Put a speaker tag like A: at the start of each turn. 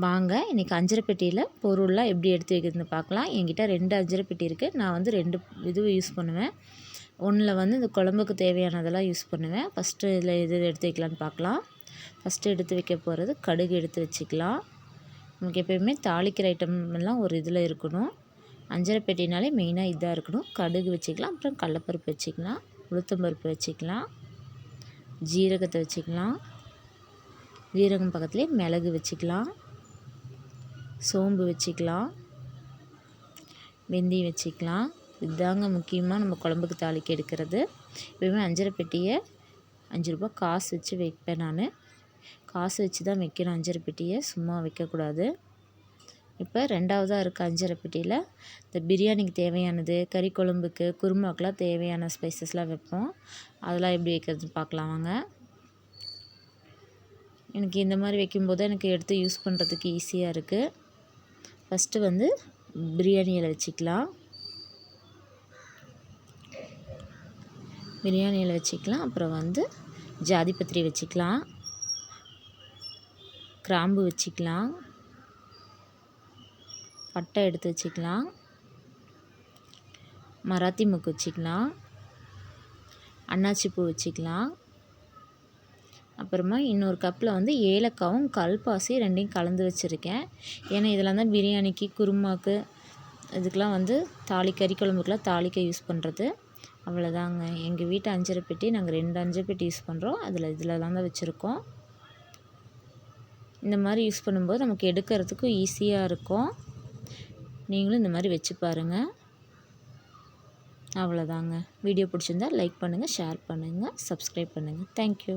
A: வாங்க இன்றைக்கி அஞ்சரை பெட்டியில் பொருள்லாம் எப்படி எடுத்து வைக்கிறதுன்னு பார்க்கலாம். என்கிட்ட ரெண்டு அஞ்சரை பெட்டி இருக்குது நான் வந்து ரெண்டு இது யூஸ் பண்ணுவேன். ஒன்றில் வந்து இந்த குழம்புக்கு தேவையானதெல்லாம் யூஸ் பண்ணுவேன். ஃபஸ்ட்டு இதில் எது எடுத்து வைக்கலான்னு பார்க்கலாம். ஃபஸ்ட்டு எடுத்து வைக்க போகிறது கடுகு எடுத்து வச்சுக்கலாம். நமக்கு எப்போயுமே தாளிக்கிற ஐட்டம் எல்லாம் ஒரு இதில் இருக்கணும். அஞ்சரை பெட்டினாலே மெயினாக இதாக இருக்கணும். கடுகு வச்சுக்கலாம். அப்புறம் கடலப்பருப்பு வச்சுக்கலாம். உளுத்தம்பருப்பு வச்சுக்கலாம். ஜீரகத்தை வச்சுக்கலாம். ஜீரகம் பக்கத்துலேயே மிளகு வச்சுக்கலாம். சோம்பு வச்சுக்கலாம். வெந்தயம் வச்சுக்கலாம். இதுதாங்க முக்கியமாக நம்ம குழம்புக்கு தாளிக்க எடுக்கிறது. எப்பயுமே அஞ்சரை பெட்டியை அஞ்சு ரூபா காசு வச்சு வைப்பேன் நான். காசு வச்சு தான் வைக்கணும் அஞ்சரை பெட்டியை. சும்மா வைக்கக்கூடாது. இப்போ ரெண்டாவதாக இருக்க அஞ்சரை பெட்டியில் இந்த பிரியாணிக்கு தேவையானது கறி குழம்புக்கு குருமாக்கெலாம் தேவையான ஸ்பைசஸ்லாம் வைப்போம். அதெல்லாம் எப்படி வைக்கிறதுன்னு பார்க்கலாம் வாங்க. எனக்கு இந்த மாதிரி வைக்கும்போது எனக்கு எடுத்து யூஸ் பண்ணுறதுக்கு ஈஸியாக இருக்குது ஃபஸ்ட்டு வந்து பிரியாணி இலை வச்சுக்கலாம். பிரியாணி இலை வச்சுக்கலாம். அப்புறம் வந்து ஜாதிபத்திரி வச்சுக்கலாம். கிராம்பு வச்சுக்கலாம். பட்டை எடுத்து வச்சுக்கலாம். மராத்தி முக்கு வச்சுக்கலாம். அன்னாச்சி பூ வச்சுக்கலாம். அப்புறமா இன்னொரு கப்பில் வந்து ஏலக்காவும் கல்பாசி ரெண்டையும் கலந்து வச்சுருக்கேன். ஏன்னா இதெல்லாம் தான் பிரியாணிக்கு குருமாக்கு இதுக்கெலாம் வந்து தாலி கறி குழம்புக்கெலாம் தாளிக்க யூஸ் பண்ணுறது அவ்வளோதாங்க எங்கள் வீட்டு அஞ்சரை பெட்டி நாங்கள் ரெண்டு அஞ்சரை பெட்டி யூஸ் பண்ணுறோம் அதில் இதிலலாம் தான் வச்சுருக்கோம். இந்த மாதிரி யூஸ் பண்ணும்போது நமக்கு எடுக்கிறதுக்கும் ஈஸியாக இருக்கும். நீங்களும் இந்த மாதிரி வச்சு பாருங்கள் அவ்வளோதாங்க வீடியோ பிடிச்சிருந்தா லைக் பண்ணுங்கள் ஷேர் பண்ணுங்கள் சப்ஸ்கிரைப் பண்ணுங்கள் தேங்க்யூ